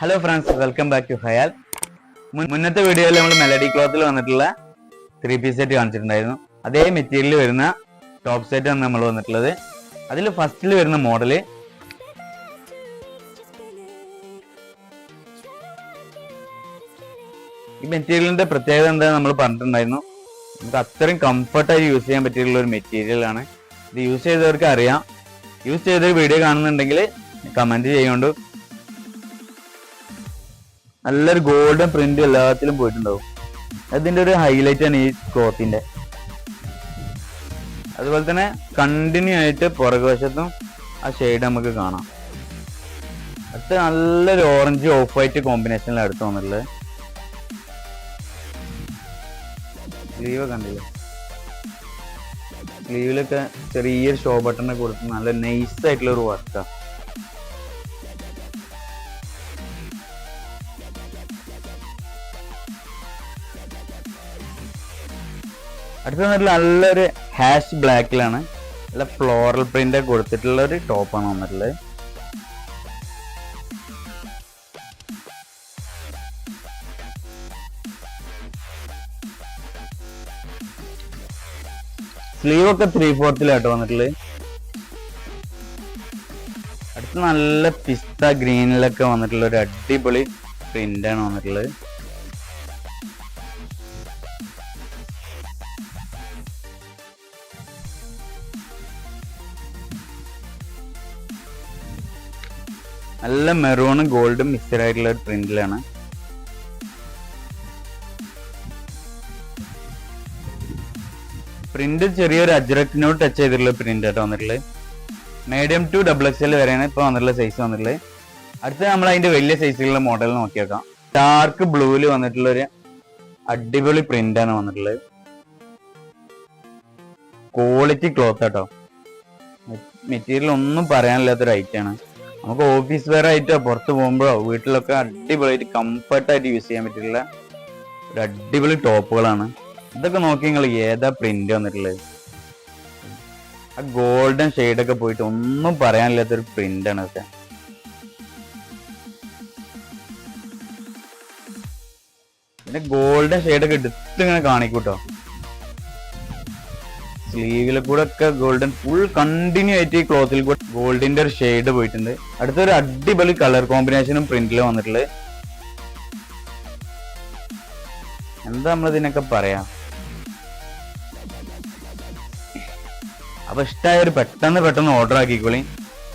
Hello friends welcome back to ഹയാൽ മുന്നത്തെ വീഡിയോയിൽ നമ്മൾ മെലഡി ക്ലോത്തിൽ വന്നിട്ടുള്ള ത്രീ പീസ് സെറ്റ് കാണിച്ചിട്ടുണ്ടായിരുന്നു. അതേ മെറ്റീരിയൽ വരുന്ന ടോപ്പ് സെറ്റ് ആണ് നമ്മൾ വന്നിട്ടുള്ളത്. അതിൽ ഫസ്റ്റിൽ വരുന്ന മോഡൽ ഈ മെറ്റീരിയലിന്റെ പ്രത്യേകത എന്താ നമ്മൾ പറഞ്ഞിട്ടുണ്ടായിരുന്നു. നമുക്ക് അത്രയും കംഫർട്ടായി യൂസ് ചെയ്യാൻ പറ്റിയിട്ടുള്ള ഒരു മെറ്റീരിയലാണ് ഇത് യൂസ് ചെയ്തവർക്ക് അറിയാം. യൂസ് ചെയ്ത വീഡിയോ കാണുന്നുണ്ടെങ്കിൽ കമന്റ് ചെയ്യുകൊണ്ട് നല്ലൊരു ഗോൾഡൻ പ്രിന്റ് എല്ലാത്തിലും പോയിട്ടുണ്ടാവും. അതിന്റെ ഒരു ഹൈലൈറ്റ് ആണ് ഈ ക്ലോത്തിന്റെ അതുപോലെ തന്നെ കണ്ടിന്യൂ ആയിട്ട് പുറകുവശത്തും ആ ഷെയ്ഡ് നമുക്ക് കാണാം. അടുത്ത് നല്ലൊരു ഓറഞ്ച് ഓഫ് വൈറ്റ് കോമ്പിനേഷനിലാണ് അടുത്ത് വന്നിട്ടുള്ളത്. സ്ലീവ് കണ്ടില്ലേ? സ്ലീവിലൊക്കെ ചെറിയൊരു ഷോ ബട്ടണെ കൊടുത്ത് നല്ല നൈസ് ആയിട്ടുള്ള ഒരു വർക്കാണ് അടുത്ത നല്ലൊരു ഹാഷ് ബ്ലാക്കിലാണ് നല്ല ഫ്ലോറൽ പ്രിന്റ് കൊടുത്തിട്ടുള്ള ഒരു ടോപ്പാണ് വന്നിട്ടുള്ളത്. സ്ലീവ് ഒക്കെ ത്രീ ഫോർത്തിലായിട്ട് വന്നിട്ടുള്ളത്. അടുത്ത നല്ല പിസ്ത ഗ്രീനിലൊക്കെ വന്നിട്ടുള്ള ഒരു അടിപൊളി പ്രിന്റ് ആണ് വന്നിട്ടുള്ളത്. നല്ല മെറൂണും ഗോൾഡും മിക്സഡ് ആയിട്ടുള്ള ഒരു പ്രിന്റിലാണ്. പ്രിന്റ് ചെറിയൊരു അജ്രക്കിനോട് ടച്ച് ചെയ്തിട്ടുള്ള പ്രിന്റ് ആയിട്ട് വന്നിട്ടുള്ളത് medium to double X L വരെയാണ് ഇപ്പൊ വന്നിട്ടുള്ള സൈസ് വന്നിട്ടുള്ളത് അടുത്ത നമ്മൾ അതിന്റെ വലിയ സൈസിലുള്ള മോഡൽ നോക്കി വെക്കാം ഡാർക്ക് ബ്ലൂവിൽ വന്നിട്ടുള്ള ഒരു അടിപൊളി പ്രിന്റ് ആണ് വന്നിട്ടുള്ളത്. ക്വാളിറ്റി ക്ലോത്ത് ആട്ടോ. മെറ്റീരിയൽ ഒന്നും പറയാനില്ലാത്തൊരു ഐറ്റം ആണ്. നമുക്ക് ഓഫീസ് വെയർ ആയിട്ടോ പുറത്ത് പോകുമ്പോഴോ വീട്ടിലൊക്കെ അടിപൊളിയായിട്ട് കംഫർട്ടായിട്ട് യൂസ് ചെയ്യാൻ പറ്റിയിട്ടുള്ള ഒരു അടിപൊളി ടോപ്പുകളാണ്. ഇതൊക്കെ നോക്കി നിങ്ങൾ ഏതാ പ്രിന്റ് വന്നിട്ടുള്ളത്? ആ ഗോൾഡൻ ഒക്കെ പോയിട്ട് ഒന്നും പറയാനില്ലാത്തൊരു പ്രിന്റാണ് ഇതൊക്കെ പിന്നെ ഗോൾഡൻ ഒക്കെ എടുത്തിങ്ങനെ കാണിക്കൂട്ടോ. സ്ലീവിൽ കൂടെ ഒക്കെ ഗോൾഡൻ ഫുൾ കണ്ടിന്യൂ ആയിട്ട് ഈ ക്ലോത്തിൽ കൂടെ ഗോൾഡിന്റെ ഒരു ഷെയ്ഡ് പോയിട്ടുണ്ട്. അടുത്തൊരു അടിപൊളി കളർ കോമ്പിനേഷനും പ്രിന്റിൽ വന്നിട്ടുള്ളത്. എന്താ നമ്മൾ ഇതിനൊക്കെ പറയാ? അപ്പൊ ഇഷ്ടമായ ഒരു പെട്ടെന്ന് പെട്ടെന്ന് ഓർഡർ ആക്കിക്കോളി.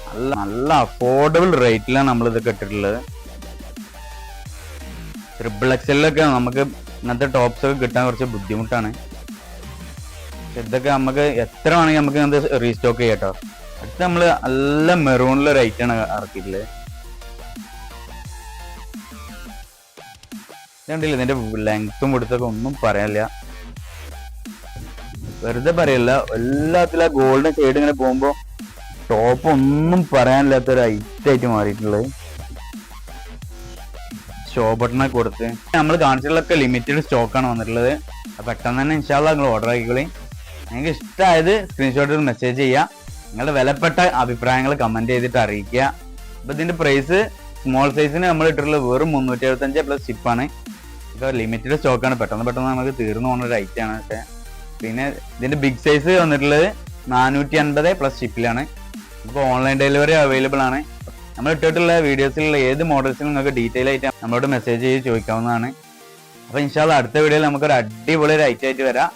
നല്ല നല്ല അഫോർഡബിൾ റേറ്റിലാണ് നമ്മൾ ഇതൊക്കെ ഇട്ടിട്ടുള്ളത് ട്രിപ്പിൾ എക്സലിലൊക്കെ നമുക്ക് ഇങ്ങനത്തെ ടോപ്സ് ഒക്കെ കിട്ടാൻ കുറച്ച് ബുദ്ധിമുട്ടാണ്. ഇതൊക്കെ നമുക്ക് എത്ര വേണമെങ്കിൽ നമുക്ക് ഇങ്ങനത്തെ റീസ്റ്റോക്ക് ചെയ്യാം കേട്ടോ അടുത്ത് നമ്മൾ നല്ല ഐറ്റം ആണ് ഇറക്കിയിട്ടുള്ളത്. കണ്ടില്ല ഇതിന്റെ ലെങ്ത്തും കൊടുത്തൊക്കെ ഒന്നും പറയാനില്ല. വെറുതെ പറയല്ല എല്ലാത്തിലും ഗോൾഡൻ ഷെയ്ഡ് ഇങ്ങനെ പോകുമ്പോ ടോപ്പ് ഒന്നും പറയാനില്ലാത്ത ഒരു ഐറ്റം ആയിട്ട് മാറിയിട്ടുള്ളത്. ഷോ ബട്ടണെ കൊടുത്ത്. നമ്മൾ കാണിച്ചിട്ടുള്ളൊക്കെ ലിമിറ്റഡ് സ്റ്റോക്കാണ് വന്നിട്ടുള്ളത്. പെട്ടെന്ന് തന്നെ ഇൻഷാല്ല നിങ്ങൾ ഓർഡർ ആക്കിക്കോളി. നിങ്ങൾക്ക് ഇഷ്ടമായത് സ്ക്രീൻഷോട്ടിൽ മെസ്സേജ് ചെയ്യുക നിങ്ങളുടെ വിലപ്പെട്ട അഭിപ്രായങ്ങൾ കമന്റ് ചെയ്തിട്ട് അറിയിക്കുക. അപ്പോൾ ഇതിന്റെ പ്രൈസ് സ്മോൾ സൈസിന് നമ്മൾ ഇട്ടിട്ടുള്ളത് വെറും മുന്നൂറ്റി എഴുപത്തഞ്ച് പ്ലസ് ഷിപ്പാണ് ഇപ്പോൾ ലിമിറ്റഡ് സ്റ്റോക്കാണ് പെട്ടെന്ന് പെട്ടെന്ന് നമുക്ക് തീർന്നു പോകുന്ന ഒരു ഐറ്റം ആണ് പക്ഷേ. പിന്നെ ഇതിന്റെ ബിഗ് സൈസ് വന്നിട്ടുള്ളത് നാനൂറ്റി അൻപത് പ്ലസ് ഷിപ്പിലാണ് ഇപ്പോൾ ഓൺലൈൻ ഡെലിവറി അവൈലബിൾ ആണ്. നമ്മൾ ഇട്ടിട്ടുള്ള വീഡിയോസിലുള്ള ഏത് മോഡൽസിനും നിങ്ങൾക്ക് ഡീറ്റെയിൽ ആയിട്ട് നമ്മളോട് മെസ്സേജ് ചെയ്ത് ചോദിക്കാവുന്നതാണ്. അപ്പോൾ ഇൻഷാല്ല അടുത്ത വീഡിയോയിൽ നമുക്കൊരു അടിപൊളി ഒരു ഐറ്റം ആയിട്ട് വരാം.